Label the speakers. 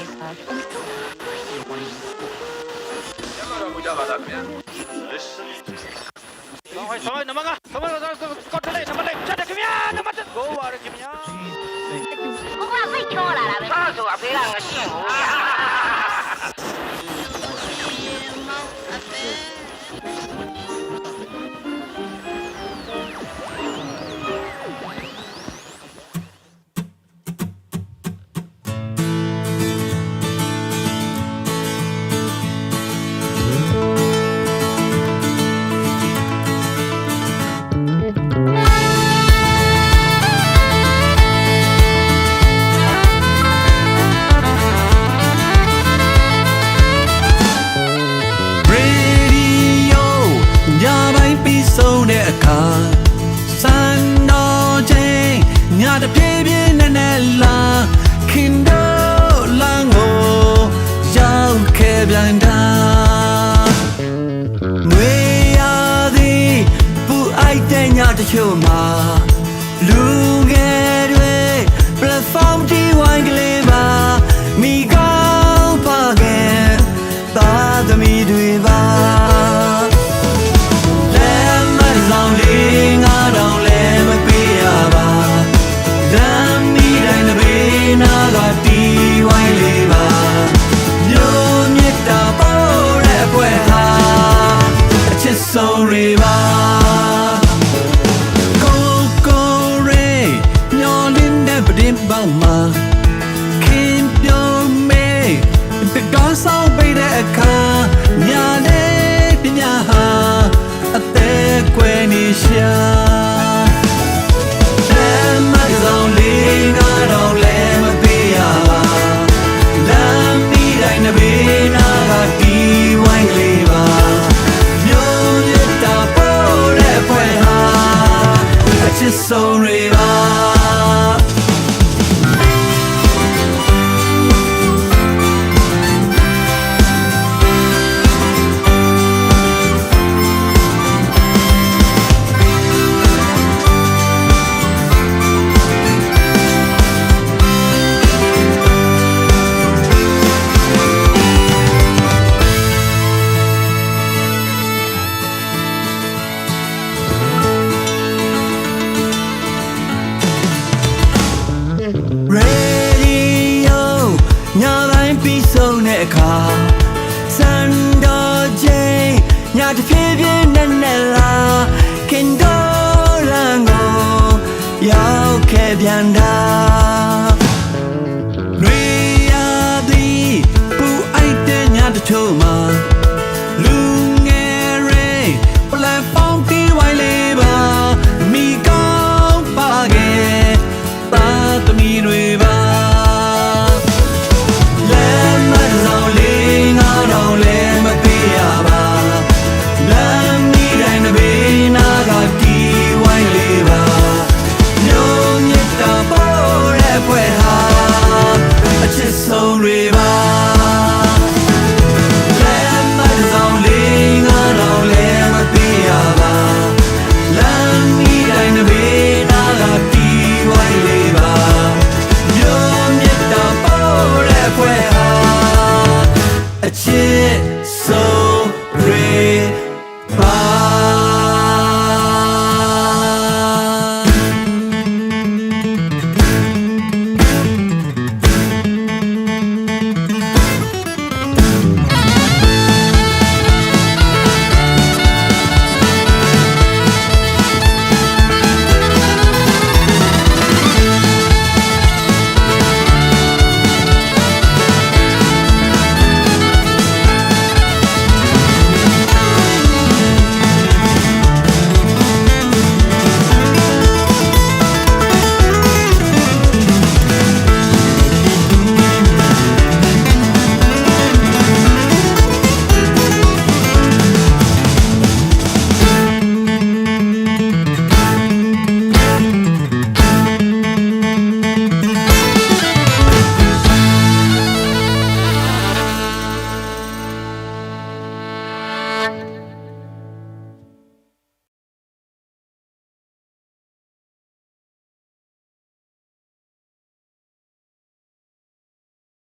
Speaker 1: ကျမတော်မူကြပါလားခင်ဗျာ
Speaker 2: ဆောင်းဟိုဆောင်းနမကဆောင်းဆောင်း တဲ့
Speaker 3: အ
Speaker 4: ခါစံတော်ချိန်ညတစ်ပြေးပြေးနဲ့နဲ့လာခင်တော့လမ်းကိုရောက်ခဲ့ပြန်တာငွေရသည်ပူအိုက်တဲ့ညတစ်ချို့မှာလူငယ်တွေ platform ဒီဝိုင်းကလေးပါမိကောင်းပါခဲ့သာသမီ က်မှာခင်ပြုံးမေတကောဆောင်ပိတဲ့အခါညာလေးပညာဟာအသက်ကွယ်နေရှာ ပြန်တာ